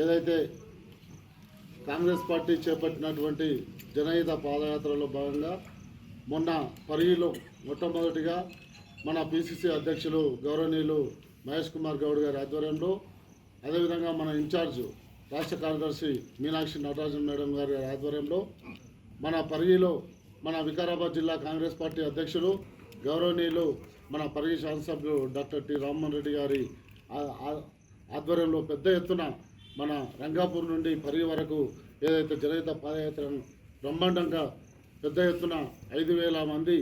ఏదైతే కాంగ్రెస్ పార్టీ చేపట్టినటువంటి జనహిత పాదయాత్రలో భాగంగా మొన్న పరిగిలో మొట్టమొదటిగా మన పిసిసి అధ్యక్షులు గౌరవనీయులు మహేష్ కుమార్ గౌడ్ గారి ఆధ్వర్యంలో అదేవిధంగా మన ఇన్ఛార్జ్ రాష్ట్ర కార్యదర్శి మీనాక్షి నటరాజన్ మేడం గారి ఆధ్వర్యంలో మన పరిగిలో మన వికారాబాద్ జిల్లా కాంగ్రెస్ పార్టీ అధ్యక్షులు గౌరవనీయులు మన పరిగి శాసనసభ్యులు డాక్టర్ టి రామ్మోహన్ రెడ్డి గారి ఆధ్వర్యంలో పెద్ద ఎత్తున మన రంగాపూర్ నుండి పరిగి వరకు ఏదైతే జనహిత పాదయాత్రను బ్రహ్మాండంగా పెద్ద ఎత్తున ఐదు వేల మంది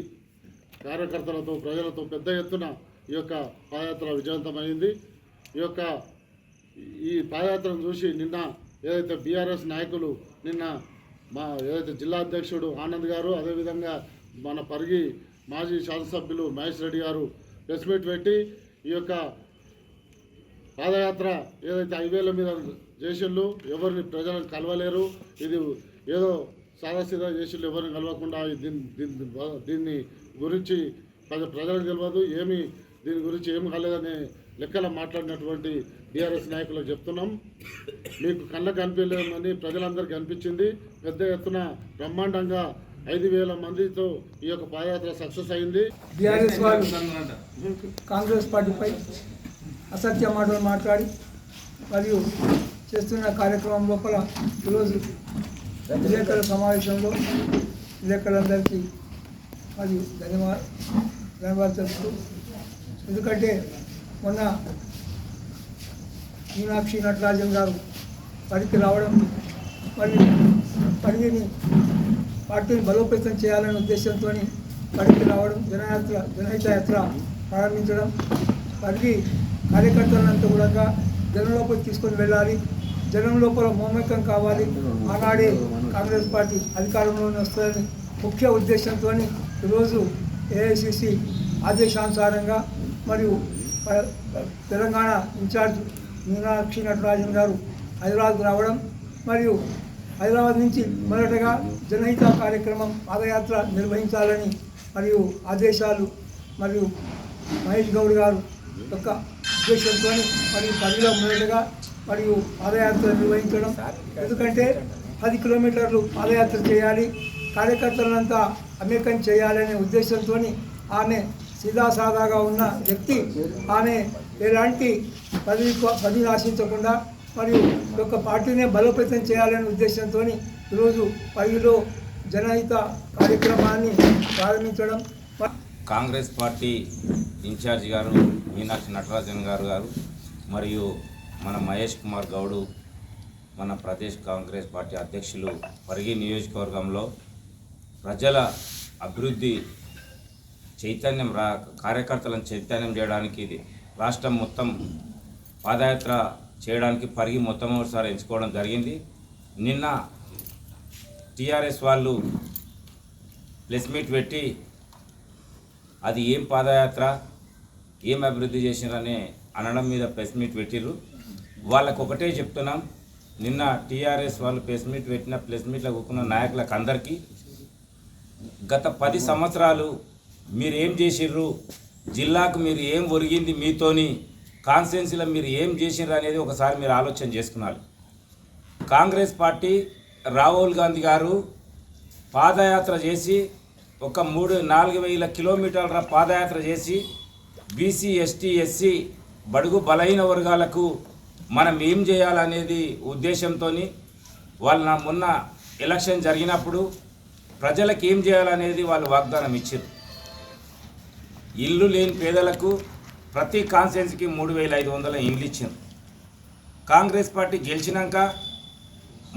కార్యకర్తలతో ప్రజలతో పెద్ద ఎత్తున ఈ యొక్క పాదయాత్ర విజయవంతమైంది. ఈ యొక్క ఈ పాదయాత్రను చూసి నిన్న ఏదైతే బీఆర్ఎస్ నాయకులు నిన్న మా ఏదైతే జిల్లా అధ్యక్షుడు ఆనంద్ గారు అదేవిధంగా మన పరిగి మాజీ శాసనసభ్యులు మహేష్ రెడ్డి గారు ప్రెస్ మీట్ పెట్టి ఈ యొక్క పాదయాత్ర ఏదైతే హైవేల మీద చేసిళ్ళు ఎవరిని ప్రజలను కలవలేరు. ఇది ఏదో సాదాసీదా చేసిళ్ళు ఎవరిని కలవకుండా దీన్ని దీన్ని గురించి ప్రజలకు తెలియదు ఏమి దీని గురించి ఏమి కాలేదనే లెక్కల మాట్లాడినటువంటి బీఆర్ఎస్ నాయకులకు చెప్తున్నాం. మీకు కళ్ళకు అనిపించలేమని ప్రజలందరికీ అనిపించింది. పెద్ద ఎత్తున బ్రహ్మాండంగా ఐదు వేల మందితో ఈ యొక్క పాదయాత్ర సక్సెస్ అయింది. బీఆర్ఎస్ కాంగ్రెస్ పార్టీపై అసత్య మాటలు మాట్లాడి మరియు చేస్తున్న కార్యక్రమం లోపల ఈరోజు విలేకరుల సమావేశంలో విలేకరులందరికీ మరియు ధన్యవాద ధన్యవాదాలు తెలుపుతూ ఎందుకంటే మొన్న మీనాక్షి నటరాజన్ గారు పనికి రావడం మరియు పనిని పార్టీని బలోపేతం చేయాలనే ఉద్దేశంతో పనికి రావడం జనయాత్ర జనహిత యాత్ర ప్రారంభించడం పరిగి కార్యకర్తలంతా కూడా జనం లోపలికి తీసుకొని వెళ్ళాలి. జనం లోపల మోమకం కావాలి. ఆనాడే కాంగ్రెస్ పార్టీ అధికారంలోనే వస్తుందని ముఖ్య ఉద్దేశంతో ఈరోజు ఏఐసిసి ఆదేశానుసారంగా మరియు ప- తెలంగాణ ఇన్ఛార్జ్ మీనాక్షి నటరాజన్ గారు హైదరాబాద్ రావడం మరియు హైదరాబాద్ నుంచి మొదటగా జనహిత కార్యక్రమం పాదయాత్ర నిర్వహించాలని మరియు ఆదేశాలు మరియు మహేష్ గౌడ్ గారు యొక్క ఉద్దేశంతో మరియు పనిలో మొదటగా మరియు పాదయాత్ర నిర్వహించడం. ఎందుకంటే పది కిలోమీటర్లు పాదయాత్ర చేయాలి కార్యకర్తలంతా అమేకం చేయాలనే ఉద్దేశంతో ఆమె సీదాసాదాగా ఉన్న వ్యక్తి ఆమె ఎలాంటి పదవి పదవిని ఆశించకుండా మరియు యొక్క పార్టీనే బలోపేతం చేయాలనే ఉద్దేశంతో ఈరోజు పదిలో జనహిత కార్యక్రమాన్ని ప్రారంభించడం. కాంగ్రెస్ పార్టీ ఇన్ఛార్జ్ గారు మీనాక్షి నటరాజన్ గారు గారు మరియు మన మహేష్ కుమార్ గౌడు మన ప్రదేశ్ కాంగ్రెస్ పార్టీ అధ్యక్షులు పరిగి నియోజకవర్గంలో ప్రజల అభివృద్ధి చైతన్యం రా కార్యకర్తలను చైతన్యం చేయడానికి ఇది రాష్ట్రం మొత్తం పాదయాత్ర చేయడానికి పరిగి మొట్టమొదటిసారి ఎంచుకోవడం జరిగింది. నిన్న టీఆర్ఎస్ వాళ్ళు ప్రెస్ మీట్ పెట్టి అది ఏం పాదయాత్ర? ఏం అభివృద్ధి చేసినారని అనడం మీద ప్రెస్ మీట్ పెట్టిర్రు. వాళ్ళకు ఒకటే చెప్తున్నాం. నిన్న టీఆర్ఎస్ వాళ్ళు ప్రెస్ మీట్ పెట్టిన ప్రెస్ మీట్లో కూకున్న నాయకులకు అందరికీ గత పది సంవత్సరాలు మీరు ఏం చేసిర్రు? జిల్లాకు మీరు ఏం ఒరిగింది మీతోని? కాన్స్టిట్యున్సీలో మీరు ఏం చేసిర్రు అనేది ఒకసారి మీరు ఆలోచన చేసుకున్నారు. కాంగ్రెస్ పార్టీ రాహుల్ గాంధీ గారు పాదయాత్ర చేసి ఒక మూడు నాలుగు వేల కిలోమీటర్ల పాదయాత్ర చేసి బీసీ ఎస్టీ ఎస్సీ బడుగు బలహీన వర్గాలకు మనం ఏం చేయాలనేది ఉద్దేశంతో వాళ్ళు నా మొన్న ఎలక్షన్ జరిగినప్పుడు ప్రజలకు ఏం చేయాలనేది వాళ్ళు వాగ్దానం ఇచ్చారు. ఇల్లు లేని పేదలకు ప్రతి కాన్స్టిట్యున్సీకి మూడు వేల ఐదు వందల ఇండ్లు ఇచ్చారు. కాంగ్రెస్ పార్టీ గెలిచినాక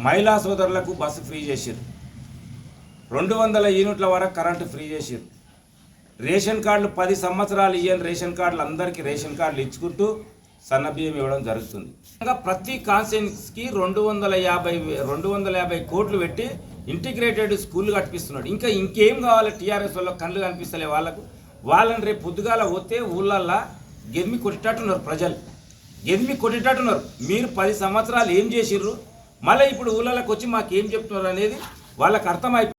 మహిళా సోదరులకు బస్సు ఫ్రీ చేశారు. రెండు వందల యూనిట్ల వరకు కరెంటు ఫ్రీ చేశారు రేషన్ కార్డులు పది సంవత్సరాలు ఇవ్వని రేషన్ కార్డులు అందరికీ రేషన్ కార్డులు ఇచ్చుకుంటూ సన్నబియ్యం ఇవ్వడం జరుగుతుంది. ఇంకా ప్రతి కాన్సెన్స్కి రెండు వందల యాభై రెండు వందల యాభై కోట్లు పెట్టి ఇంటిగ్రేటెడ్ స్కూల్ కట్టిస్తున్నాడు ఇంకా ఇంకేం కావాలి టీఆర్ఎస్ వాళ్ళకి కళ్ళు కనిపిస్తలే వాళ్ళకు? వాళ్ళని రేపు పొద్దుగాల పోతే ఊళ్ళల్లా గెమ్మి కొట్టేటట్టున్నారు ప్రజలు. గెమ్మి కొట్టేటట్టున్నారు. మీరు పది సంవత్సరాలు ఏం చేసిర్రు మళ్ళీ ఇప్పుడు ఊళ్ళలోకి వచ్చి మాకేం చెప్తున్నారు అనేది వాళ్ళకి అర్థమైపోయింది